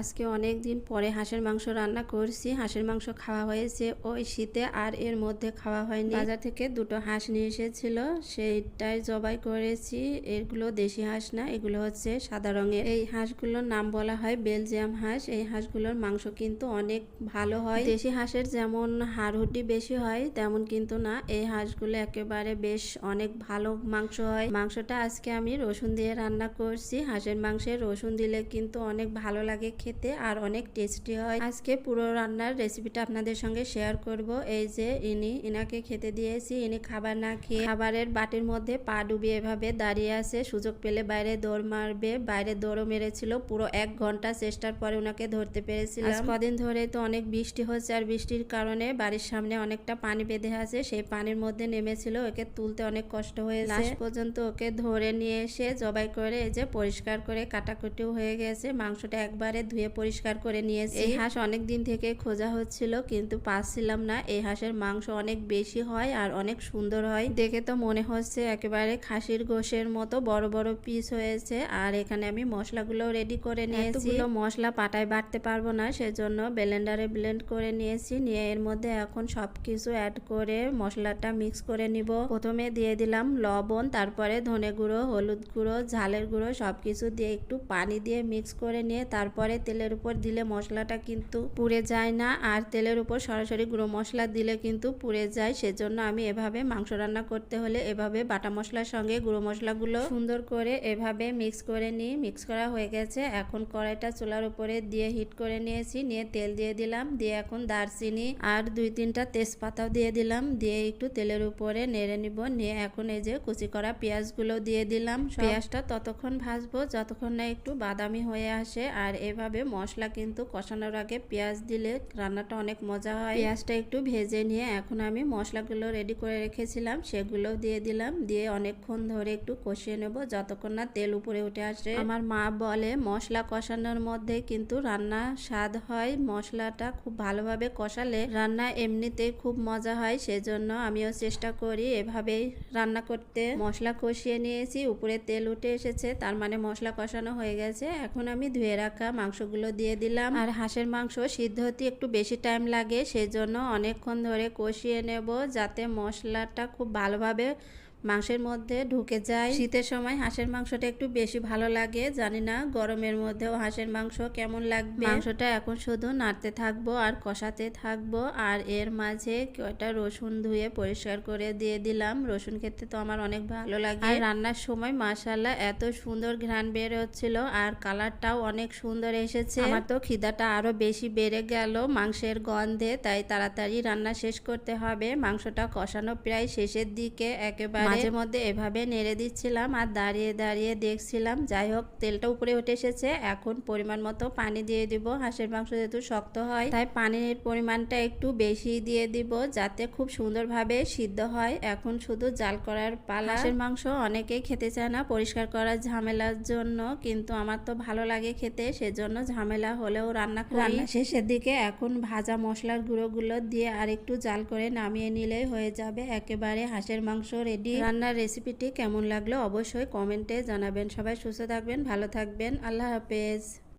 আজকে অনেক দিন পরে হাঁসের মাংস রান্না করছি। হাঁসের মাংস খাওয়া হয়েছে ওই শীতে আর এর মধ্যে খাওয়া হয়নি। বাজার থেকে দুটো হাঁস নিয়ে এসেছিল, সেইটাই জবাই করেছি। এগুলো দেশি হাঁস না, এগুলো হচ্ছে সাদা রঙের। এই হাঁসগুলোর নাম বলা হয় বেলজিয়াম হাঁস। এই হাঁসগুলোর মাংস কিন্তু অনেক ভালো হয়। দেশি হাঁসের যেমন হাড়হুড্ডি বেশি হয়, তেমন কিন্তু না। এই হাঁসগুলো একেবারে বেশ অনেক ভালো মাংস হয়। মাংসটা আজকে আমি রসুন দিয়ে রান্না করছি। হাঁসের মাংসে রসুন দিলে কিন্তু অনেক ভালো লাগে খেতে আর অনেক টেস্টি হয়। আজকে পুরো রান্নার রেসিপিটা আপনাদের সঙ্গে শেয়ার করব। এই যে ইনি, ইনাকে খেতে দিয়েছি। ইনি খাবার না খেয়ে খাবারের বাটির মধ্যে পা ডুবিয়ে এভাবে দাঁড়িয়ে আছে। সুযোগ পেলে বাইরে দৌড় মারবে। বাইরে দৌড়ও মেরেছিল। পুরো এক ঘণ্টা চেষ্টার পরে ওনাকে ধরতে পেরেছিলাম। কদিন ধরে তো অনেক বৃষ্টি হচ্ছে আর বৃষ্টির কারণে বাড়ির সামনে অনেকটা পানি বেঁধে আছে। সেই পানির মধ্যে নেমেছিল। ওকে তুলতে অনেক কষ্ট হয়েছে। লাস্ট পর্যন্ত ওকে ধরে নিয়ে এসে জবাই করে এই যে পরিষ্কার করে কাটাকুটিও হয়ে গেছে। মাংসটা একবারে ধুয়ে পরিষ্কার করে নিয়েছি। এই হাঁস অনেক দিন থেকে খোঁজা হচ্ছিল কিন্তু পাচ্ছিলাম না। এই হাঁসের মাংস অনেক বেশি হয় আর অনেক সুন্দর হয়। দেখে তো মনে হচ্ছে একেবারে খাসির গোশের মতো বড় বড় পিস হয়েছে। আর এখানে আমি মশলাগুলো রেডি করে নিয়েছি। মশলা পাটায় বাটতে পারব না সেজন্য ব্লেন্ডারে ব্লেন্ড করে নিয়েছি। নিয়ে এর মধ্যে এখন সবকিছু অ্যাড করে মশলাটা মিক্স করে নিব। প্রথমে দিয়ে দিলাম লবণ তারপরে ধনে গুঁড়ো হলুদ গুঁড়ো ঝালের গুঁড়ো সবকিছু দিয়ে একটু পানি দিয়ে মিক্স করে নিয়ে তারপরে তেলের উপর দিলে মশলাটা কিন্তু পুড়ে যায় না আর তেলের উপর সরাসরি গুঁড়ো মশলা দিলে কিন্তু পুড়ে যায়। সেজন্য আমি এভাবে মাংস রান্না করতে হলে এভাবে বাটা মশলার সঙ্গে গুঁড়ো মশলাগুলো সুন্দর করে এভাবে মিক্স করে নিই মিক্স করা হয়ে গেছে। এখন কড়াইটা চুলার উপরে দিয়ে হিট করে নিয়েছি নিয়ে তেল দিয়ে দিলাম। দিয়ে এখন দারচিনি আর দুই তিনটা তেজপাতাও দিয়ে দিলাম। দিয়ে একটু তেলের উপরে নেড়ে নিব। নিয়ে এখন এই যে কুচি করা পেঁয়াজগুলো দিয়ে দিলাম। পেঁয়াজটা ততক্ষণ ভাজবো যতক্ষণ না একটু বাদামি হয়ে আসে। আর এভাবে মশলা কিন্তু কষানোর আগে পেঁয়াজ দিলে রান্নাটা অনেক মজা হয়। পেঁয়াজটা একটু ভেজে নিয়ে এখন আমি মশলাগুলো রেডি করে রেখেছিলাম, সেগুলো দিয়ে দিলাম। দিয়ে অনেকক্ষণ ধরে একটু কষিয়ে নেব যতক্ষণ না তেল উপরে উঠে আসে। আমার মা বলে, মশলা কষানোর মধ্যে কিন্তু রান্না স্বাদ হয়। মশলাটা খুব ভালোভাবে কষালে রান্না এমনিতেই খুব মজা হয়। সেজন্য আমিও চেষ্টা করি এভাবেই রান্না করতে। মশলা কষিয়ে নিয়েছি, উপরে তেল উঠে এসেছে, তার মানে মশলা কষানো হয়ে গেছে। এখন আমি ধুয়ে রাখা মাংসগুলো দিয়ে দিলাম। আর হাঁসের মাংস সিদ্ধ হতে একটু বেশি টাইম লাগে, সেজন্য অনেকক্ষণ ধরে কষিয়ে নেব যাতে মশলাটা খুব ভালোভাবে মাংসের মধ্যে ঢুকে যায়। শীতের সময় হাঁসের মাংসটা একটু বেশি ভালো লাগে, জানি না। গরমের মধ্যেও হাঁসের মাংস কেমন লাগবে? মাংসটা এখন শুধু নাড়তে থাকব আর কষাতে থাকব। আর এর মাঝে কয়টা রসুন ধুয়ে পরিষ্কার করে দিয়ে দিলাম। রসুন খেতে তো আমার অনেক ভালো লাগে। আর রান্নার সময় মাসাল্লাহ এত সুন্দর ঘ্রাণ বের হচ্ছিল আর কালারটাও অনেক সুন্দর এসেছে। আমার তো খিদাটা আরও বেশি বেড়ে গেল মাংসের গন্ধে, তাই তাড়াতাড়ি রান্না শেষ করতে হবে। মাংসটা কষানো প্রায় শেষের দিকে একেবারে। মাঝে মধ্যে এভাবে নেড়ে দিচ্ছিলাম আর দাঁড়িয়ে দাঁড়িয়ে দেখছিলাম। যাই হোক তেলটা উপরে উঠে এসেছে। এখন পরিমাণ মতো পানি দিয়ে দিব। হাঁসের মাংস যেহেতু শক্ত হয় তাই পানির পরিমাণটা একটু বেশি দিয়ে দিব যাতে খুব সুন্দরভাবে সিদ্ধ হয়। এখন শুধু জাল করার পালা। হাঁসের মাংস অনেকেই খেতে চায় না পরিষ্কার করার ঝামেলার জন্য কিন্তু আমার তো ভালো লাগে খেতে সেজন্য ঝামেলা হলেও রান্না করি। রান্না শেষের দিকে এখন ভাজা মশলার গুঁড়োগুলো দিয়ে আর একটু জাল করে নামিয়ে নিলেই হয়ে যাবে। একেবারে হাঁসের মাংস রেডি রান্নার রেসিপিটি কেমন লাগল অবশ্যই কমেন্টে জানাবেন। সবাই সুস্থ থাকবেন ভালো থাকবেন। আল্লাহ হাফেজ।